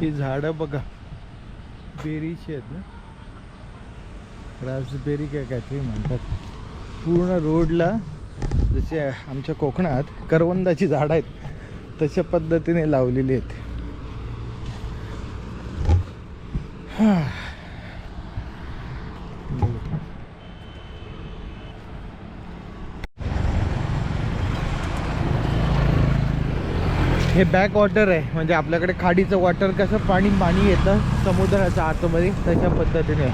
ही झाडं बघा. बेरीची आहेत ना? रासबेरी काय काहीतरी म्हणतात. पूर्ण रोडला जसे आमच्या कोकणात करवंदाची झाडं आहेत तशा पद्धतीने लावलेली आहेत. हा. हे बॅक वॉटर आहे. म्हणजे आपल्याकडे खाडीचं वॉटर कसं पाणी पाणी येतं समुद्राच्या आतमध्ये तशा पद्धतीने.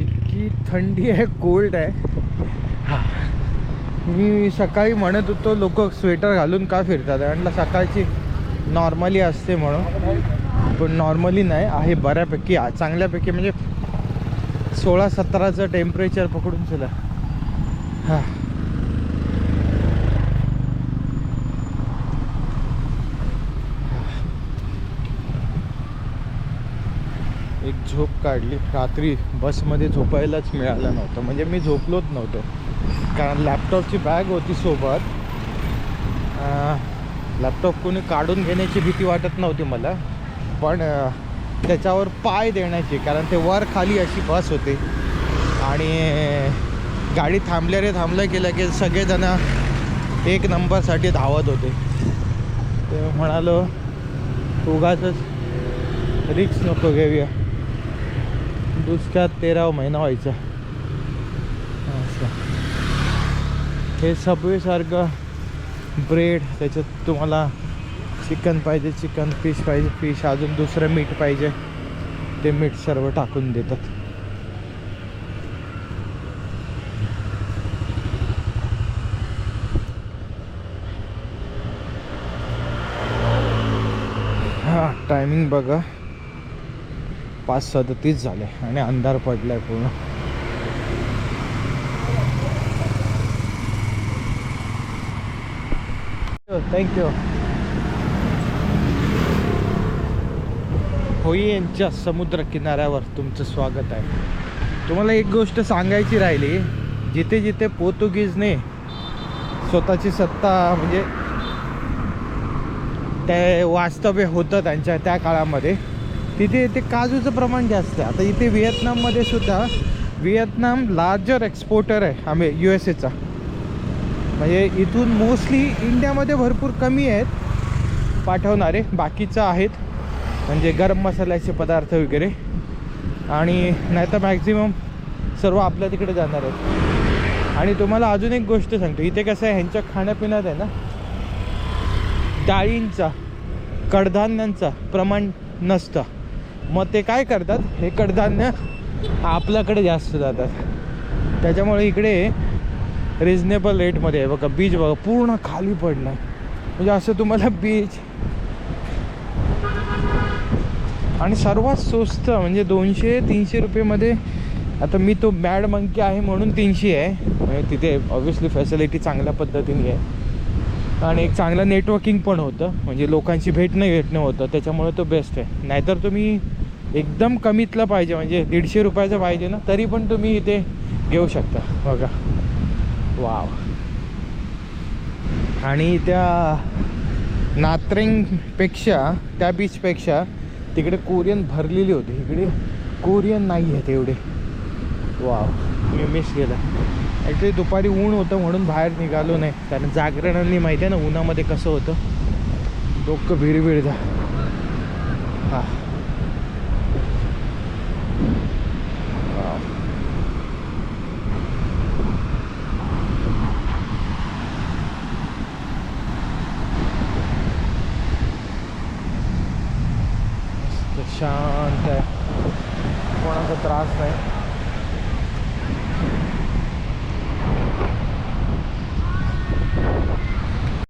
इतकी थंडी आहे कोल्ड आहे. मी सकाळी म्हणत होतो लोक स्वेटर घालून का फिरतात? म्हटलं सकाळची नॉर्मली असते म्हणून. पण नॉर्मली नाही आहे बऱ्यापैकी चांगल्यापैकी म्हणजे सोळा सतराचं टेम्परेचर पकडून चला. हां. झोप काढली. रात्री बसमध्ये झोपायलाच मिळालं नव्हतं. म्हणजे मी झोपलोच नव्हतो. कारण लॅपटॉपची बॅग होती सोबत. लॅपटॉप कोणी काढून घेण्याची भीती वाटत नव्हती मला. पण त्याच्यावर पाय देण्याची कारण ते वर खाली अशी बस होती. आणि गाडी थांबल्या रे थांबलं गेलं की सगळेजण एक नंबरसाठी धावत होते. ते म्हणालो उगाच रिक्स नको घेऊया. दुष्काळ तेरावा महिना व्हायचा. असं. हे सबवेसारखं ब्रेड त्याच्यात तुम्हाला चिकन पाहिजे चिकन फिश पाहिजे फिश अजून दुसरं मीठ पाहिजे. ते मीठ सर्व टाकून देतात. हां टायमिंग बघा. पाच सदतीस झाले आणि अंधार पडलाय पूर्ण. थँक्यू होई यांच्या समुद्र किनाऱ्यावर तुमचं स्वागत आहे. तुम्हाला एक गोष्ट सांगायची राहिली जिथे जिथे पोर्तुगीजने स्वतःची सत्ता म्हणजे ते वास्तव्य होतं त्यांच्या त्या काळामध्ये तिथे ते काजूचं प्रमाण जास्त आहे. आता इथे व्हिएतनाममध्ये सुद्धा व्हिएतनाम लार्जर एक्सपोर्टर आहे आम्ही यू एस एचा म्हणजे इथून मोस्टली इंडियामध्ये भरपूर कमी आहेत पाठवणारे बाकीचं आहेत. म्हणजे गरम मसाल्याचे पदार्थ वगैरे. आणि नाही तर मॅक्झिमम सर्व आपल्या तिकडे जाणार आहेत. आणि तुम्हाला अजून एक गोष्ट सांगतो इथे कसं आहे ह्यांच्या खाण्यापिण्यात आहे ना डाळींचा कडधान्यांचा प्रमाण नसतं. मग ते काय करतात? हे कडधान्य आपल्याकडे जास्त जातात. त्याच्यामुळे इकडे रिजनेबल रेटमध्ये आहे. बघा बीच बघा पूर्ण खाली पडला म्हणजे असं तुम्हाला बीच आणि सर्वात स्वस्त म्हणजे दोनशे तीनशे रुपयेमध्ये आता मी तो बॅड मंकी आहे म्हणून तीनशे आहे. म्हणजे तिथे ऑब्व्हियसली फॅसिलिटी चांगल्या पद्धतीने आहे. आणि एक चांगलं नेटवर्किंग पण होतं. म्हणजे लोकांची भेटणं भेटणं होतं. त्याच्यामुळे तो बेस्ट आहे. नाहीतर तुम्ही एकदम कमीतलं पाहिजे. म्हणजे दीडशे रुपयाचं पाहिजे ना तरी पण तुम्ही इथे घेऊ शकता. बघा. वाव. आणि त्या नात्रेंगपेक्षा त्या बीचपेक्षा तिकडे कोरियन भरलेली होती. इकडे कोरियन नाही आहेत एवढे. वाव. मी मिस केलं. ॲक्च्युली दुपारी ऊन होतं म्हणून बाहेर निघालो नाही. कारण जागरणांनी माहिती आहे ना उन्हामध्ये कसं होतं? डोकं भिडभिड जा हां. शांत आहे. कोणाचा त्रास नाही.